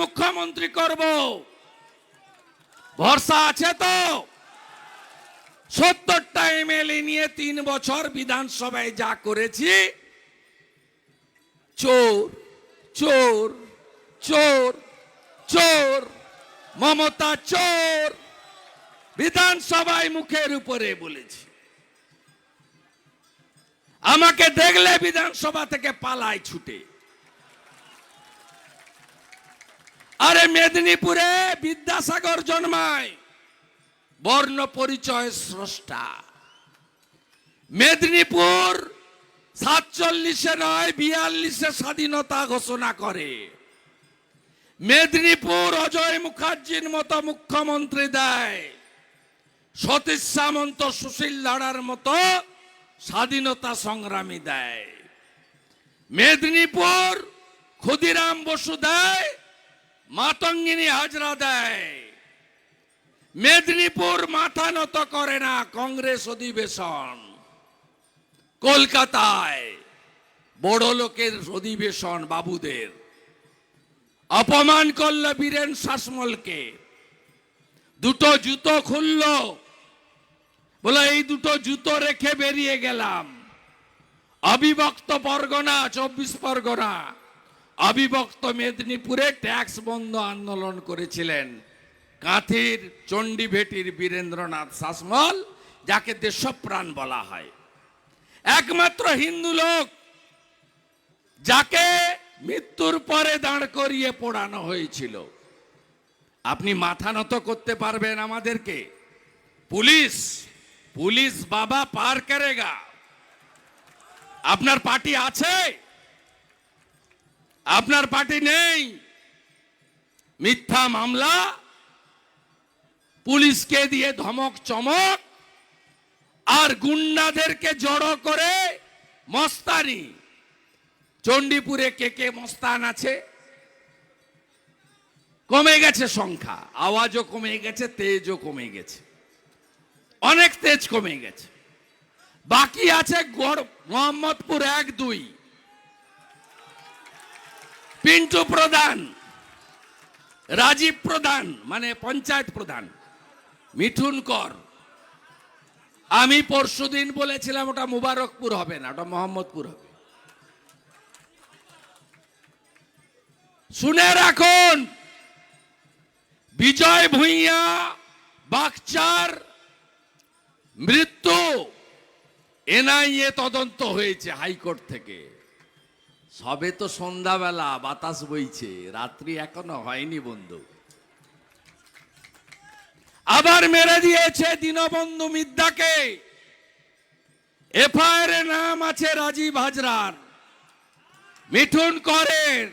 মুখ্যমন্ত্রী করব। ভরসা আছে তো? সত্তরটা এমএলএ নিয়ে তিন বছর বিধানসভায় যা করেছি, চোর চোর চোর চোর, মমতা চোর, বিধানসভায় মুখের উপরে বলেছি। আমাকে দেখলে বিধানসভা থেকে পালায় ছুটে। আরে মেদিনীপুরে বিদ্যাসাগর জন্মায়। বর্ণ পরিচয় স্রষ্টা। মেদিনীপুর সাতচল্লিশে নয়, বিয়াল্লিশে স্বাধীনতা ঘোষণা করে। মেদিনীপুর অজয় মুখার্জির মতো মুখ্যমন্ত্রী দেয়। সতীশ সামন্ত, সুশীল লাড়ার মতো স্বাধীনতা সংগ্রামী দেয়। মেদিনীপুর ক্ষুদিরাম বসু দেয় মাতঙ্গিনী হাজরা দেয়। মেদিনীপুর মাথা নত করে না কংগ্রেস অধিবেশন। কলকাতায় বড় লোকের অধিবেশন বাবুদের। অপমান করল বীরেন শাসমলকে। দুটো জুতো খুলল। বলে, এই দুটো জুতো রেখে বেরিয়ে গেলাম। অবিভক্ত পরগনা, চব্বিশ পরগনা। অবিভক্ত মেদিনীপুরে ট্যাক্স বন্ধ আন্দোলন করেছিলেন কাঁথির চণ্ডীভেটির বীরেন্দ্রনাথ শাসমল, যাকে দেশপ্রাণ বলা হয়। একমাত্র হিন্দু লোক যাকে মৃত্যুর পরে দাঁড় করিয়ে পোড়ানো হয়েছিল। আপনি মাথা নত করতে পারবেন আমাদেরকে। পুলিশ পুলিশ বাবা পার করেগা। আপনার পার্টি আছে? আপনার পার্টি নেই। মিথ্যা মামলা, পুলিশকে দিয়ে ধমক চমক, আর গুন্ডাদেরকে জড়ো করে মস্তানি। চণ্ডীপুরে কে কে মস্তান আছে? কমে গেছে সংখ্যা। আওয়াজও কমে গেছে, তেজও কমে গেছে। অনেক তেজ কমে গেছে। বাকি আছে মোহাম্মদপুর এক দুই। পিন্টু প্রধান, রাজীব প্রধান মানে পঞ্চায়েত প্রধান, মিঠুন কর। আমি পরশুদিন বলেছিলাম ওটা মুবারকপুর হবে না, ওটা মোহাম্মদপুর হবে। শুনে রাখুন, বিজয় ভুইয়া, বাগচার, মৃত্যু, এনআইএ তদন্ত হয়েছে হাইকোর্ট থেকে। সবে তো সন্ধ্যাবেলা বাতাস বইছে, রাত্রি এখনও হয়নি বন্ধু। আবার মেরে দিয়েছে দীনবন্ধু মিদ্যাকে এফআইআর এর নাম আছে রাজীব হাজরার। মিঠুন করের।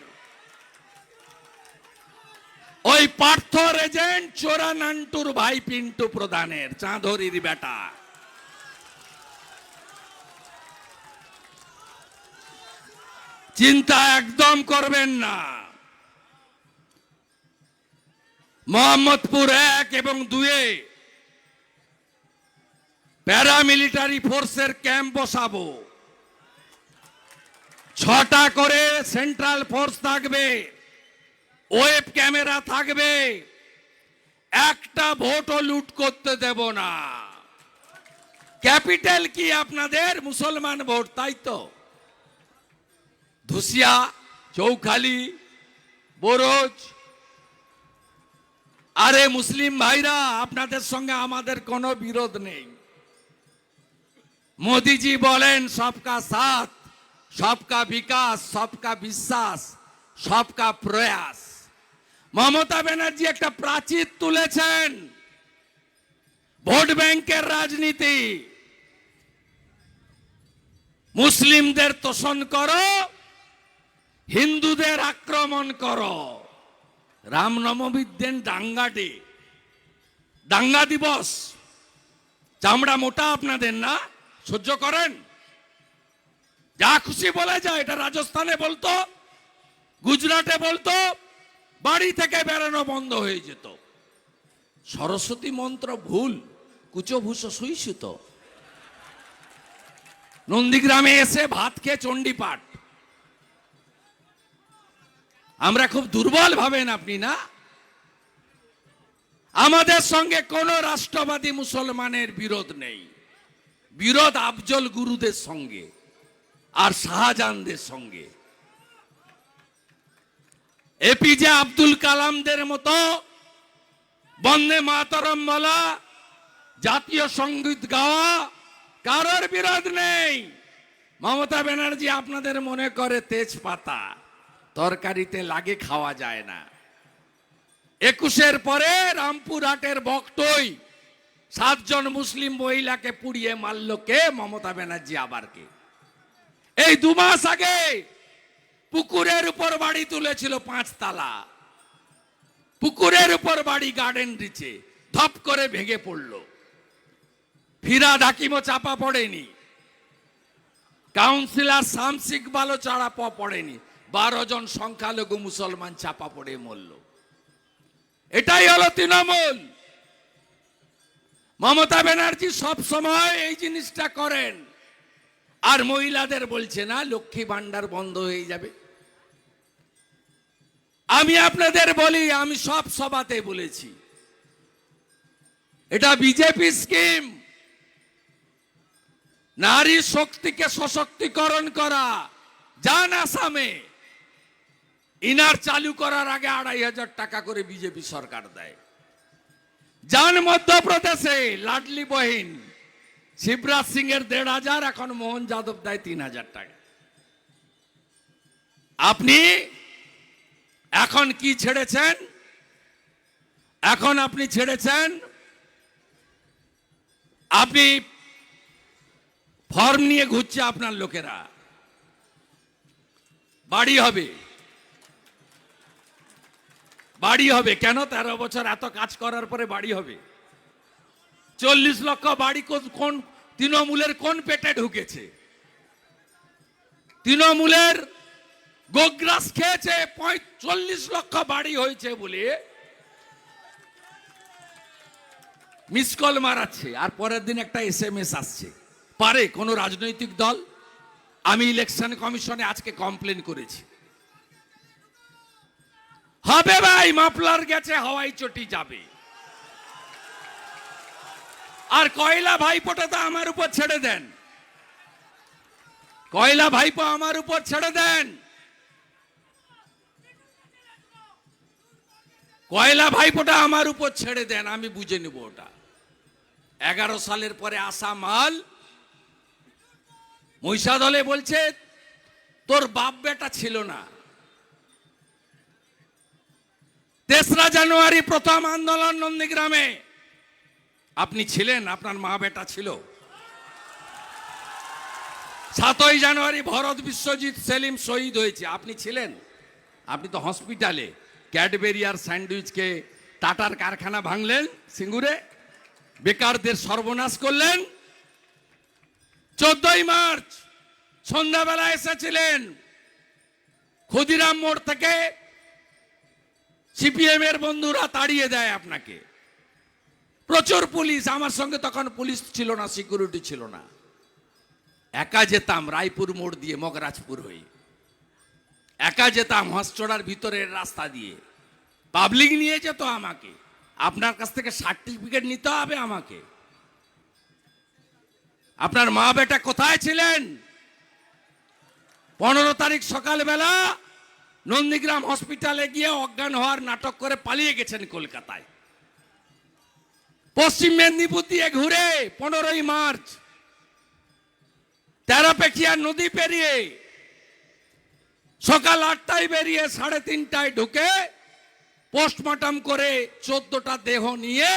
ওই পার্থ রেজেন্ট চোরা নান্টুর ভাই পিন্টু প্রধানের চাঁদরির বেটা। চিন্তা একদম করবেন না। মোহাম্মদপুর এক এবং দুয়ে প্যারামিলিটারি ফোর্সের ক্যাম্প বসাবো। ছটা করে সেন্ট্রাল ফোর্স থাকবে, ওয়েব ক্যামেরা থাকবে, একটা ভোটও লুট করতে দেব না। ক্যাপিটাল কি আপনাদের? মুসলমান ভোট, তাই তো? ধুসিয়া চৌখালি, বোরজ। আরে মুসলিম ভাইরা, আপনাদের সঙ্গে আমাদের কোনো বিরোধ নেই। মোদিজি বলেন, সবকা সাথ, সবকা বিকাশ, সবকা বিশ্বাস, সবকা প্রয়াস। মমতা ব্যানার্জি একটা প্রাচীর তুলেছেন। ভোট ব্যাংকের রাজনীতি। মুসলিমদের তোষণ করো হিন্দুদের আক্রমণ করো। রামনবমীর দিন দাঙ্গাটে দাঙ্গা দিবস। চামড়া মোটা আপনাদের না? সহ্য করেন? যা খুশি বলে যায়, এটা রাজস্থানে বলতো, গুজরাটে বলতো, বাড়ি থেকে বেরোনো বন্ধ হয়ে যেত। সরস্বতী মন্ত্র ভুল, কুচভূষ সুইসুত। নন্দীগ্রামে এসে ভাত খেয়ে চণ্ডী পাঠ আমরা খুব দুর্বল ভাবেন আপনি না? আমাদের সঙ্গে কোন রাষ্ট্রবাদী মুসলমানের বিরোধ নেই। বিরোধ আফজল গুরুদের সঙ্গে আর শাহজাহানদের সঙ্গে। এপিজে আব্দুল কালামদের মতো বন্দে মাতরম বলা জাতীয় সংগীত গাওয়া কারোর বিরোধ নেই। মমতা ব্যানার্জি আপনাদের মনে করে তেজপাতা। তরকারিতে লাগে খাওয়া যায় না। একুশের পরে রামপুরহাটের বক্তই সাতজন মুসলিম মহিলাকে পুড়িয়ে মারল কে? মমতা ব্যানার্জি আবার কে? এই দু মাস আগে পুকুরের উপর বাড়ি তুলেছিল পাঁচ তালা পুকুরের উপর বাড়ি গার্ডেন রিচে ধপ করে ভেঙে পড়ল। ফিরা ডাকিমও চাপা পড়েনি। কাউন্সিলর শামসিক বালো চাড়া পড়েনি। বারো জন সংখ্যালঘু মুসলমান চাপা পড়ে মরল। এটাই হলো তৃণমূল। মমতা ব্যানার্জি সব সময় এই জিনিসটা করেন। আর মহিলাদের বলছে, না, লক্ষ্মী ভান্ডার বন্ধ হয়ে যাবে। আমি আপনাদের বলি, আমি সব সভাতে বলেছি, এটা বিজেপি স্কিম নারী শক্তিকে সশক্তিকরণ করা যান আসামে। ইনার চালু করার আগে আড়াই হাজার টাকা করে বিজেপি সরকার দেয়। যান মধ্যপ্রদেশে লাডলি বহিন, শিবরাজ সিং এর দেড় হাজার, এখন মোহন যাদব দেয় তিন হাজার টাকা। আপনি এখন কি ছেড়েছেন? এখন আপনি ছেড়েছেন? আপনি ফর্ম নিয়ে ঘুরছে আপনার লোকেরা। বাড়ি হবে। বাড়ি হবে। কেন তেরো বছর এত কাজ করার পরে বাড়ি হবে? চল্লিশ লক্ষ বাড়ি কোন- তৃণমূলের কোন পেটে ঢুকেছে? তৃণমূলের গোগ্রাস খেয়েছে চল্লিশ লক্ষ বাড়ি হয়েছে বলে মিস কল মারাচ্ছে, আর পরের দিন একটা এস এম এস আসছে। পারে কোন রাজনৈতিক দল? আমি ইলেকশন কমিশনে আজকে কমপ্লেন করেছি। হবে ভাই, মাফলার গেছে, হাওয়াই চটি যাবে। আর কয়লা ভাইপোটা তো আমার উপর ছেড়ে দেন। কয়লা ভাইপো আমার উপর ছেড়ে দেন। কয়লা ভাইপোটা আমার উপর ছেড়ে দেন, আমি বুঝে নেব ওটা। এগারো সালের পরে আসা মাল, মহিষাদলে বলছে, তোর বাপ বেটা ছিল না। তেসরা জানুয়ারি প্রথম আন্দোলন নন্দীগ্রামে। আপনি ছিলেন, আপনার মা বেটা ছিল। সাতই জানুয়ারি ভরত বিশ্বজিৎ সেলিম শহীদ হয়েছে। আপনি ছিলেন? আপনি তো হসপিটালে। ক্যাডবেরি আর স্যান্ডউইচকে টাটার কারখানা ভাঙলেন, সিঙ্গুরে। বেকারদের সর্বনাশ করলেন। চোদ্দই মার্চ সন্ধ্যাবেলা এসেছিলেন। ক্ষুদিরাম মোড় থেকে সিপিএম এর বন্ধুরা তাড়িয়ে দেয় আপনাকে। প্রচুর পুলিশ, আমার সঙ্গে তখন পুলিশ ছিল না সিকিউরিটি ছিল না। একা যেতাম রায়পুর মোড় দিয়ে, মগরাজপুর হয়ে। একা যেতাম হসচড়ার ভিতরের রাস্তা দিয়ে। পাবলিক নিয়ে যেত আমাকে। আপনার কাছ থেকে সার্টিফিকেট নিতে হবে আমাকে। আপনার মা বেটা কোথায় ছিলেন? পনেরো তারিখ সকালবেলা নন্দীগ্রাম হসপিটালে গিয়ে অজ্ঞান হওয়ার নাটক করে পালিয়ে গেছেন কলকাতায়। পশ্চিম মেদিনীপুর দিয়ে ঘুরে পনেরোই মার্চ তেরাপেখিয়া নদী পেরিয়ে সকাল আটটায় বেরিয়ে সাড়ে তিনটায় ঢুকে পোস্টমর্টম করে চোদ্দটা দেহ নিয়ে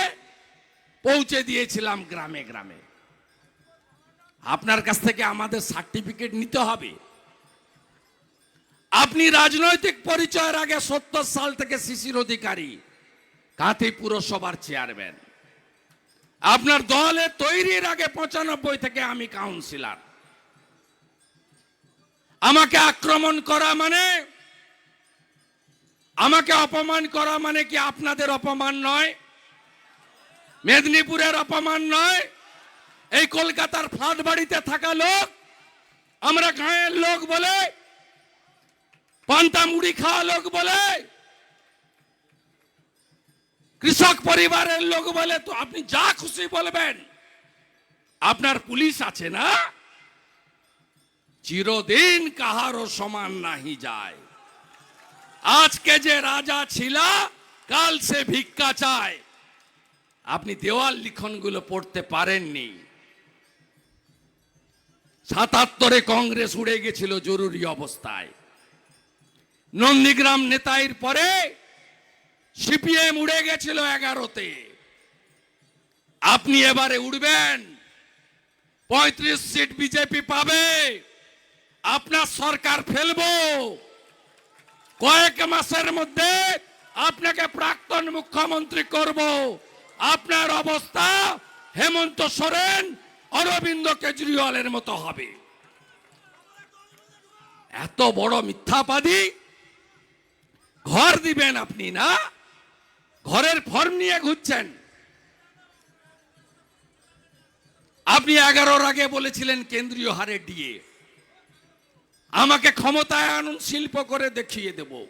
পৌঁছে দিয়েছিলাম গ্রামে গ্রামে। আপনার কাছ থেকে আমাদের সার্টিফিকেট নিতে হবে। আপনি রাজনৈতিক পরিচয়ের আগে সত্তর সাল থেকে শিশির অধিকারী, কাঁথি পুরসভার চেয়ারম্যান। আপনার দলে তৈরির আগে পঁচানব্বই থেকে আমি কাউন্সিলার। আমাকে আক্রমণ করা মানে আমাকে অপমান করা মানে কি আপনাদের অপমান নয়? মেদিনীপুরের অপমান নয়? এই কলকাতার ফ্ল্যাট বাড়িতে থাকা লোক, আমরা গাঁয়ের লোক বলে পান্তা মুড়ি খাওয়া লোক বলে, কৃষক পরিবারের লোক বলে, তো আপনি যা খুশি বলবেন, আপনার পুলিশ আছে না? চিরদিন কাহারও সমান নাহি যায়। আজকে যে রাজা ছিল, কাল সে ভিক্ষা চায়। আপনি দেওয়াল লিখনগুলো পড়তে পারেননি। সাতাত্তরে কংগ্রেস উড়ে গেছিল জরুরি অবস্থায়। নন্দীগ্রাম নেতাইর পরে সিপিএম উড়ে গেছিল এগারোতে। আপনি এবারে উড়বেন, পঁয়ত্রিশ সিট বিজেপি পাবে, আপনার সরকার ফেলব। কয়েক মাসের মধ্যে আপনাকে প্রাক্তন মুখ্যমন্ত্রী করব। আপনার অবস্থা হেমন্ত সোরেন, অরবিন্দ কেজরিওয়ালের মতো হবে। এত বড় মিথ্যাবাদী ঘর দিবেন আপনি, না? ঘরের ফর্ম নিয়ে ঘুরছেন। আপনি এগারোর আগে বলেছিলেন কেন্দ্রীয় হারে ডিএ। আমাকে ক্ষমতায় আনুন শিল্প করে দেখিয়ে দেব।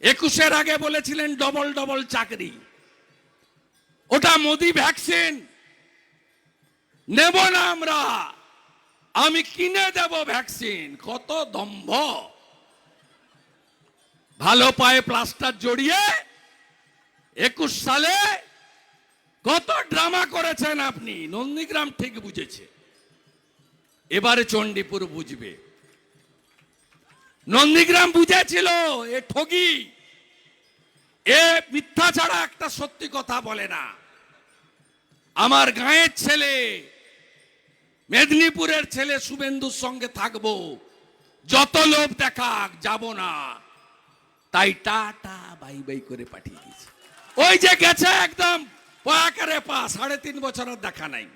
একুশের আগে বলেছিলেন ডবল ডবল চাকরি। ওটা মোদি ভ্যাকসিন। নেব না আমরা। আমি কিনে দেব ভ্যাকসিন। কত দম্ভ। ভালো পায়ে প্লাস্টার জড়িয়ে একুশ সালে কত ড্রামা করেছেন আপনি? নন্দীগ্রাম ঠিক বুঝেছে। এবারে চণ্ডীপুর বুঝবে। নন্দীগ্রাম বুঝেছিল, এ ঠগি। এ মিথ্যা ছাড়া একটা সত্যি কথা বলে না। আমার গাঁয়ের ছেলে, মেদিনীপুরের ছেলে শুভেন্দুর সঙ্গে থাকব। যত লোভ দেখাক, যাব না। তাই টাটা, বাই বাই করে পাঠিয়ে দিয়েছে। ওই যে গেছে একদম পা, সাড়ে তিন বছরের দেখা নাই।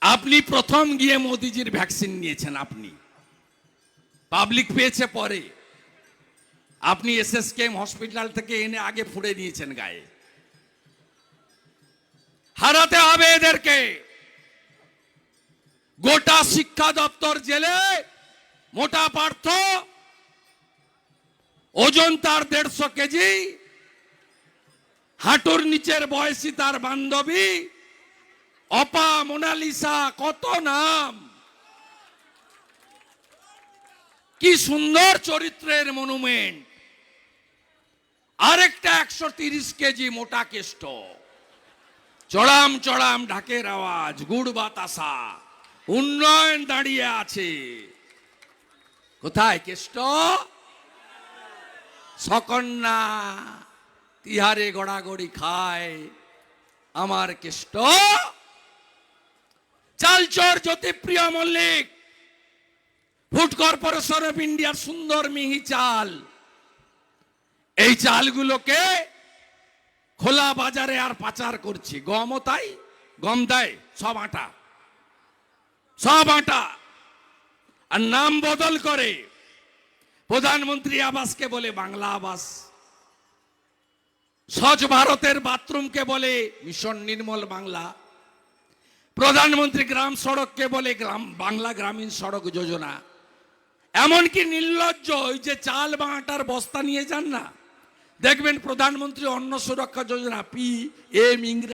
আপনি প্রথম গিয়ে মোদিজির ভ্যাকসিন নিয়েছেন, আপনি। পাবলিক পেয়েছে পরে। আপনি এসএসকেএম হসপিটাল থেকে এনে আগে ফুড়ে নিয়েছেন গায়ে। হারাতে হবে এদেরকে। গোটা শিক্ষা দপ্তর জেলে মোটা পার্থ, ওজন তার দেড়শো কেজি, হাঁটুর নিচের বয়সী তার বান্ধবী, অপা মোনালিসা কত নাম? কি সুন্দর চরিত্রের মনুমেন্ট। আরেকটা একশো তিরিশ কেজি মোটা কেষ্ট। চড়াম চড়াম ঢাকের আওয়াজ, গুড় বাতাসা, উন্নয়ন দাঁড়িয়ে আছে। কোথায় কেষ্ট? সকন্যা, তিহারে গড়াগড়ি খায়। আমার Keshto? চালচর Jyotipriya Mallick food corporation of ইন্ডিয়ার সুন্দর মিহি চাল। এই চালগুলোকে খোলা বাজারে আর পাচার করছি। গমও তাই, গম দেয়, সব আটা। সব আটা। আর নাম বদল করে। প্রধানমন্ত্রী আবাসকে বলে বাংলা আবাস। স্বচ্ছ ভারতের বাথরুমকে বলে মিশন নির্মল বাংলা। প্রধানমন্ত্রী গ্রাম সড়ককে বলে গ্রাম বাংলা গ্রামীণ সড়ক যোজনা। এমনকি নির্লজ্জ ওই যে চাল বা আটার বস্তা নিয়ে যান না। দেখবেন প্রধানমন্ত্রী অন্ন সুরক্ষা যোজনা, পি এম ইংরেজি